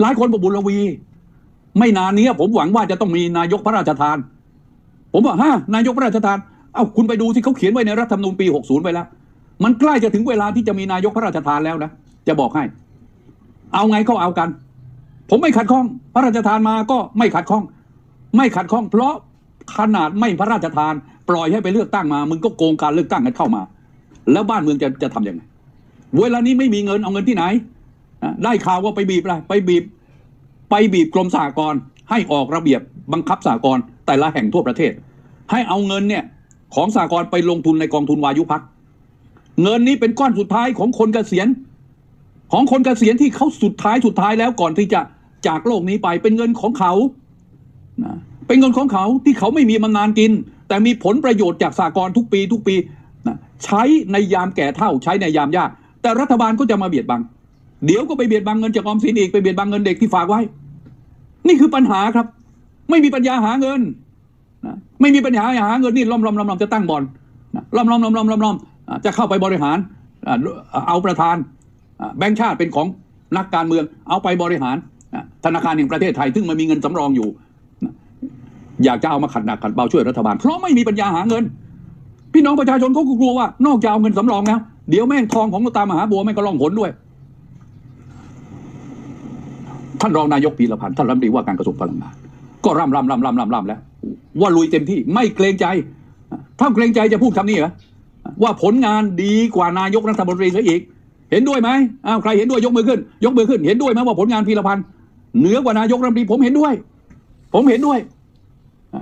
หลายคนบอกบุญลวี ไม่นานนี้ผมหวังว่าจะต้องมีนายกพระราชทาน ผมบอกฮะนายกพระราชทานเอ้าคุณไปดูที่เขาเขียนไว้ในรัฐธรรมนูญปี 60 ไปแล้ว มันใกล้จะถึงเวลาที่จะมีนายกพระราชทานแล้วนะจะบอกให้ เอาไงก็เอากัน ผมไม่ขัดข้อง พระราชทานมาก็ไม่ขัดข้อง ไม่ขัดข้อง เพราะขนาดไม่พระราชทาน ปล่อยให้ไปเลือกตั้งมา มึงก็โกงการเลือกตั้งกันเข้ามา แล้วบ้านเมืองจะจะทำยังไงเวลานี้ไม่มีเงินเอาเงินที่ไหน ได้ข่าวว่าไปบีบอะไรไปบีบ ไปบีบกรมสหกรณ์ให้ออกระเบียบบังคับสหกรณ์แต่ละแห่งทั่วประเทศ ให้เอาเงินเนี่ยของสหกรณ์ไปลงทุนในกองทุนวายุพักเงินนี้เป็นก้อนสุดท้ายของคนเกษียณ ของคนเกษียณที่เขาสุดท้ายสุดท้ายแล้วก่อนที่จะจากโลกนี้ไปเป็นเงินของเขานะเป็นเงินของเขาที่เขาไม่มีบำนาญกิน แต่มีผลประโยชน์จากสหกรณ์ทุกปีทุกปีนะใช้ในยามแก่เท่าใช้ในยามยาก แต่รัฐบาลก็จะมาเบียดบัง เดี๋ยวก็ไปเบียดบังเงินจากออมสินอีกไปเบียดบังเงินเด็กที่ฝากไว้ นี่คือปัญหาครับ ไม่มีปัญญาหาเงินนะไม่มีปัญญาหาเงินนี่ล้อมล้อมล้อมล้อมจะตั้งบอลนล้อมล้อมล้อมล้อมล้อมล้อมจะเข้าไปบริหาร เอาประธานแบงค์ชาติเป็นของนักการเมือง เอาไปบริหารธนาคารแห่งประเทศไทย ซึ่งมันมีเงินสำรองอยู่ อยากจะเอามาขัดหนักขัดเบาช่วยรัฐบาล เพราะไม่มีปัญญาหาเงิน พี่น้องประชาชนเขากลัวว่านอกจากเอาเงินสำรองแล้วเดี๋ยวแม่งทองของหลวงตามหาบัวแม่งก็ล่องหนด้วย ท่านรองนายกพีรพันธ์ท่านรัฐมนตรีว่าการกระทรวงพลังงาน ก็ร่ำร่ำร่ำร่ำร่ำร่ำแล้ว ว่าลุยเต็มที่ไม่เกรงใจ ถ้าเกรงใจจะพูดคำนี้เหรอว่าผลงานดีกว่านายกรัฐมนตรีซะอีก เห็นด้วยไหมอ้าวใครเห็นด้วยยกมือขึ้น ยกมือขึ้น เห็นด้วยไหมว่าผลงานพีรพันธ์เหนือกว่านายกรัฐมนตรีผมเห็นด้วย ผมเห็นด้วย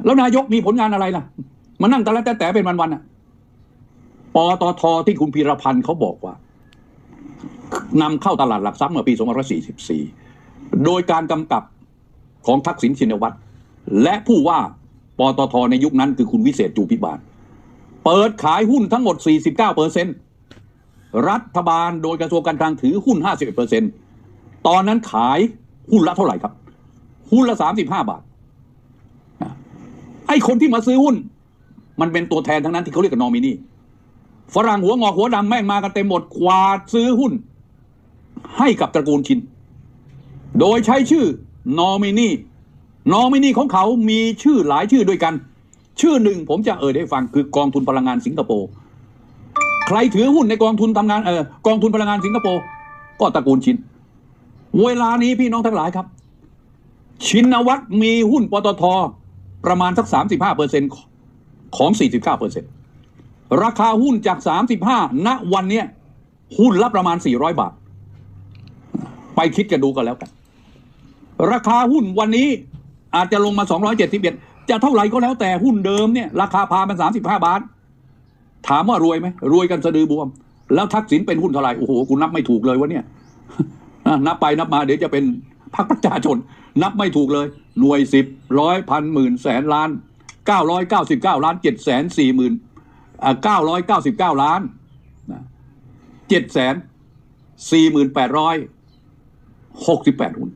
แล้วนายกมีผลงานอะไรล่ะมานั่งแต่ละแต่แต่เป็นวันๆอะปตทที่คุณพีรพันธ์เขาบอกว่านำเข้าตลาดหลักทรัพย์เมื่อปี 2544 โดยการกำกับของทักษิณชินวัตรและผู้ว่าปตทในยุคนั้นคือคุณวิเศษจูพิบาล เปิดขายหุ้นทั้งหมด 49เปอร์เซ็นรัฐบาลโดยกระทรวงการคลังถือหุ้น 51เปอร์เซ็นตอนนั้นขายหุ้นละเท่าไหร่ครับ หุ้นละ 35 บาท ไอ้คนที่มาซื้อหุ้น มันเป็นตัวแทนทั้งนั้นที่เขาเรียกกันนอมินีฝรั่งหัวงอกหัวดำแม่งมากันเต็มหมดกวาดซื้อหุ้น ให้กับตระกูลชิน โดยใช้ชื่อนอมินีนอมินีของเขามีชื่อหลายชื่อด้วยกัน ชื่อหนึ่งผมจะเอ่ยให้ฟังคือกองทุนพลังงานสิงคโปร์ใครถือหุ้นในกองทุนทำงานเออกองทุนพลังงานสิงคโปร์ก็ตระกูลชิน เวลานี้พี่น้องทั้งหลายครับ ชินวัตรมีหุ้นปตทประมาณสัก 35เปอร์เซ็นต์ของ 49เปอร์เซ็นต์ราคาหุ้นจาก 35 ณวันเนี้ยหุ้นละประมาณ 400 บาท ไปคิดกันดูกันแล้วกัน ราคาหุ้นวันนี้อาจจะลงมา 271 จะเท่าไหร่ก็แล้วแต่หุ้นเดิมเนี่ย ราคาพามัน35 บาท ถามว่ารวยไหม รวยกันสะดือบวม แล้วทักษิณเป็นหุ้นเท่าไหร่ โอ้โหกูนับไม่ถูกเลยวะเนี่ยนับไปนับมาเดี๋ยวจะเป็นพรรคประชาชน นับไม่ถูกเลย หน่วยสิบร้อยพันหมื่นแสนล้านเก้าร้อยเก้าสิบเก้าล้านเจ็ดแสนสี่หมื่นเก้าร้อยเก้าสิบเก้าล้านเจ็ดแสนสี่หมื่นแปดร้อยหกสิบแปดหุ้น